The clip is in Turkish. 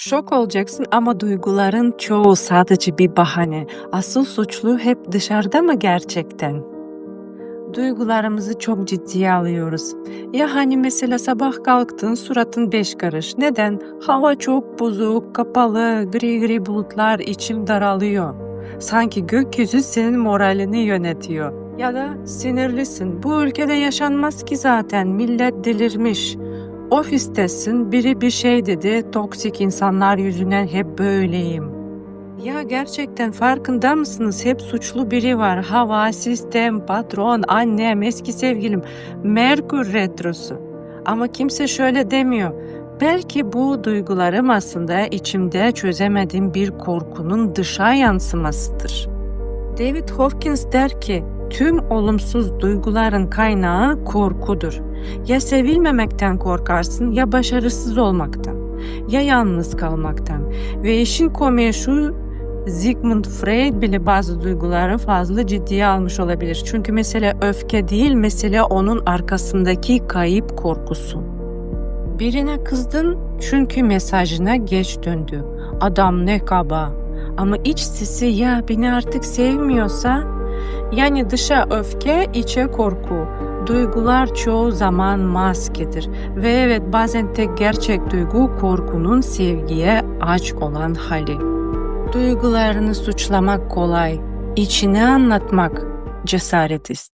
Şok olacaksın ama duyguların çoğu sadece bir bahane. Asıl suçlu hep dışarıda mı gerçekten? Duygularımızı çok ciddiye alıyoruz. Ya hani mesela sabah kalktın suratın beş karış. Neden? Hava çok bozuk, kapalı, gri gri bulutlar içim daralıyor. Sanki gökyüzü senin moralini yönetiyor. Ya da sinirlisin. Bu ülkede yaşanmaz ki zaten. Millet delirmiş. Ofistesin, biri bir şey dedi, toksik insanlar yüzünden hep böyleyim. Ya gerçekten farkında mısınız? Hep suçlu biri var. Hava, sistem, patron, annem, eski sevgilim. Merkür retrosu. Ama kimse şöyle demiyor. Belki bu duygularım aslında içimde çözemediğim bir korkunun dışa yansımasıdır. David Hawkins der ki, tüm olumsuz duyguların kaynağı korkudur. Ya sevilmemekten korkarsın ya başarısız olmaktan ya yalnız kalmaktan. Ve işin komiği şu Sigmund Freud bile bazı duyguları fazla ciddiye almış olabilir. Çünkü mesele öfke değil, mesele onun arkasındaki kayıp korkusu. Birine kızdın çünkü mesajına geç döndü. Adam ne kaba. Ama iç sesi ya beni artık sevmiyorsa yani dışa öfke, içe korku. Duygular çoğu zaman maskedir ve evet bazen tek gerçek duygu korkunun sevgiye aç olan hali. Duygularını suçlamak kolay, içini anlatmak cesaret ister.